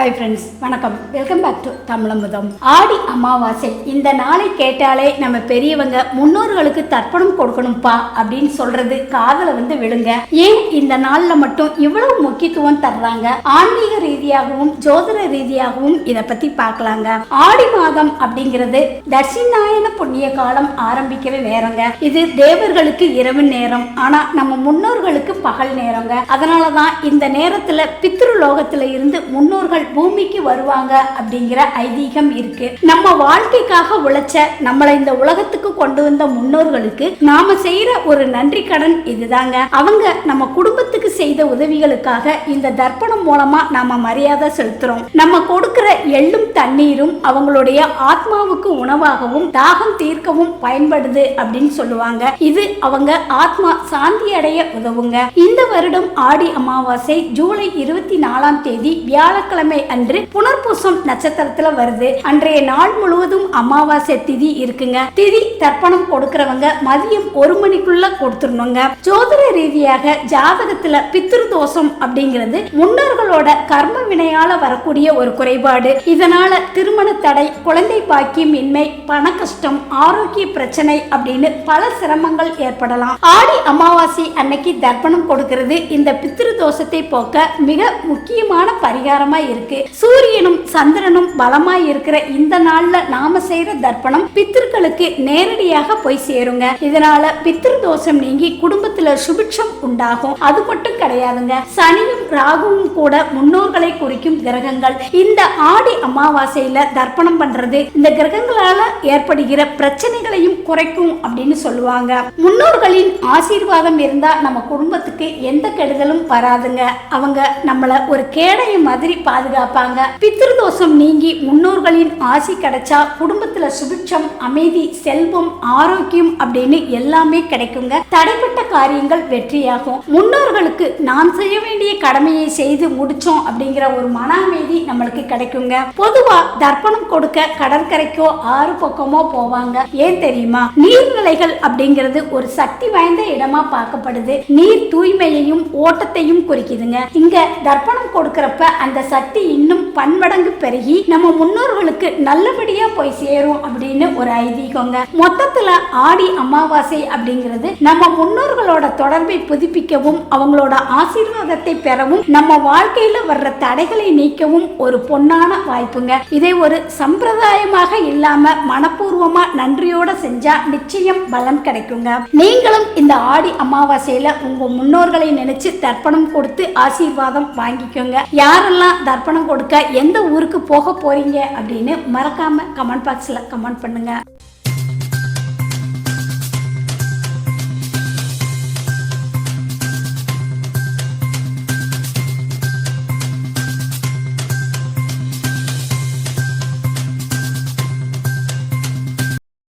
Hi friends வணக்கம். Welcome back to Tamilamudham. Aadi Amavasai. இந்த நாளை கேட்டாலே நம்ம பெரியவங்க முன்னோர்களுக்கு தர்ப்பணம் கொடுக்கணும்ப்பா அப்படின்னு சொல்றது காதல வந்து விழுங்க. ஏன் இந்த நாள்ல மட்டும் இவ்வளவு முக்கியத்துவம் தர்றாங்க? ஆன்மீக ரீதியாகவும் ஜோதிட ரீதியாகவும் இதை பத்தி பார்க்கலாங்க. ஆடி மாதம் அப்படிங்கிறது தட்சிணாயன புண்ணிய காலம் ஆரம்பிக்கவே வேறங்க இது தேவர்களுக்கு இரவு நேரம். ஆனா நம்ம முன்னோர்களுக்கு பகல் நேரங்க. அதனாலதான் இந்த நேரத்துல பித்ருலோகத்துல இருந்து முன்னோர்கள் பூமிக்கு வருவாங்க அப்படிங்கிற ஐதீகம் இருக்கு. நம்ம வாழ்க்கைக்காக உழைச்ச நம்மளை இந்த உலகத்துக்கு கொண்டு வந்த முன்னோர்களுக்கு நாம செய்யற ஒரு நன்றி கடன் இதுதாங்க. அவங்க நம்ம குடும்பத்துக்கு செய்த உதவிகளுக்காக இந்த தர்ப்பணம் மூலமா நாம மரியாதை செலுத்துறோம். நம்ம கொடுக்கிற எள்ளும் தண்ணீரும் அவங்களுடைய ஆத்மாவுக்கு உணவாகவும் தாகம் தீர்க்கவும் பயன்படுது அப்படின்னு சொல்லுவாங்க. இது அவங்க ஆத்மா சாந்தி அடைய உதவுங்க. இந்த வருடம் ஆடி அமாவாசை ஜூலை இருபத்தி நாலாம் தேதி வியாழக்கிழமை அன்று புனர்பூசம் நட்சத்திரத்துல வருது. அன்றைய நாள் முழுவதும் அமாவாசை திதி இருக்குங்க. திதி தர்ப்பணம் கொடுக்கறவங்க மதியம் ஒரு மணிக்குள்ள கொடுத்துருணுங்க ஜோதிட ரீதியாக ஜாதகத்துல பித்ரு தோஷம் அப்படிங்கிறது முன்னோர்களோட கர்ம வினையால வரக்கூடிய ஒரு குறைபாடு. இதனால் திருமண தடை குழந்தை பாக்கியம் இன்மை பண கஷ்டம் ஆரோக்கிய பிரச்சனை அப்படின்னு பல சிரமங்கள் ஏற்படலாம். ஆடி அமாவாசை அன்னைக்கு தர்ப்பணம் கொடுக்கிறது. இந்த பித்ரு தோஷத்தை போக்க மிக முக்கியமான பரிகாரமா இருக்கு. சூரியனும் சந்திரனும் பலமாய் இருக்கிற இந்த நாள்ல நாம செய்யற தர்ப்பணம் பித்திருக்களுக்கு நேரடியாக போய் சேருங்க. இதனால பித்ரு தோஷம் நீங்கி குடும்பத்துல சுபிட்சம் உண்டாகும். அது மட்டும் கிடையாதுங்க. சனியும் ராகுவும் கூட முன்னோர்களை குறிக்கும் கிரகங்கள். இந்த ஆடி அமாவாசையில தர்ப்பணம் பண்றது இந்த கிரகங்களால ஏற்படுகிற பிரச்சனைகளையும் குறைக்கும் அப்படின்னு சொல்லுவாங்க. முன்னோர்களின் ஆசீர்வாதம் இருந்தா நம்ம குடும்பத்துக்கு எந்த கெடுதலும் வராதுங்க. அவங்க நம்மள ஒரு கேடைய மாதிரி பாதுகாப்பாங்க. பித்ருதோஷம் நீங்கி முன்னோர்களின் ஆசி கிடைச்சா குடும்பத்துல சுபிட்சம் அமைதி செல்வம் ஆரோக்கியம் அப்படின்னு எல்லாமே கிடைக்குங்க. தடைப்பட்ட காரியங்கள் வெற்றியாகும். முன்னோர்களுக்கு நாம் செய்ய வேண்டிய கடமையை செய்து முடிச்சோம் அப்படிங்கிற ஒரு மன அமைதி நம்மளுக்கு கிடைக்குங்க. பொது பொதுவா தர்ப்பணம் கொடுக்க கடற்கரைக்கோ ஆறு பக்கமோ போவாங்க. ஏன் தெரியுமா? நீர்நிலைகள் அப்படிங்கிறது ஒரு சக்தி வாய்ந்த இடமா பார்க்கப்படுது. நீர் தூய்மையையும் ஓட்டத்தையும் குறிக்குதுங்க. இங்க தர்ப்பணம் கொடுக்கறப்ப அந்த சக்தி இன்னும் பன்மடங்கு பெருகி நம்ம முன்னோர்களுக்கு நல்லபடியா போய் சேரும் அப்படின்னு ஒரு ஐதீகங்க. மொத்தத்துல ஆடி அமாவாசை அப்படிங்கிறது நம்ம முன்னோர்களோட தொடர்பை புதுப்பிக்கவும் அவங்களோட ஆசீர்வாதத்தை பெறவும் நம்ம வாழ்க்கையில வர்ற தடைகளை நீக்கவும் ஒரு பொன்னான வாய்ப்புங்க. இதை ஒரு சம்பிரதாயமாக இல்லாம மனப்பூர்வமா நன்றியோட செஞ்சா நிச்சயம் பலன் கிடைக்குங்க. நீங்களும் இந்த ஆடி அமாவாசையில உங்க முன்னோர்களை நினைச்சு தர்ப்பணம் கொடுத்து ஆசீர்வாதம் வாங்கிக்கோங்க. யாரெல்லாம் தர்ப்பணம் கொடுக்க எந்த ஊருக்கு போக போறீங்க அப்படின்னு மறக்காம கமெண்ட் பாக்ஸ்ல கமெண்ட் பண்ணுங்க.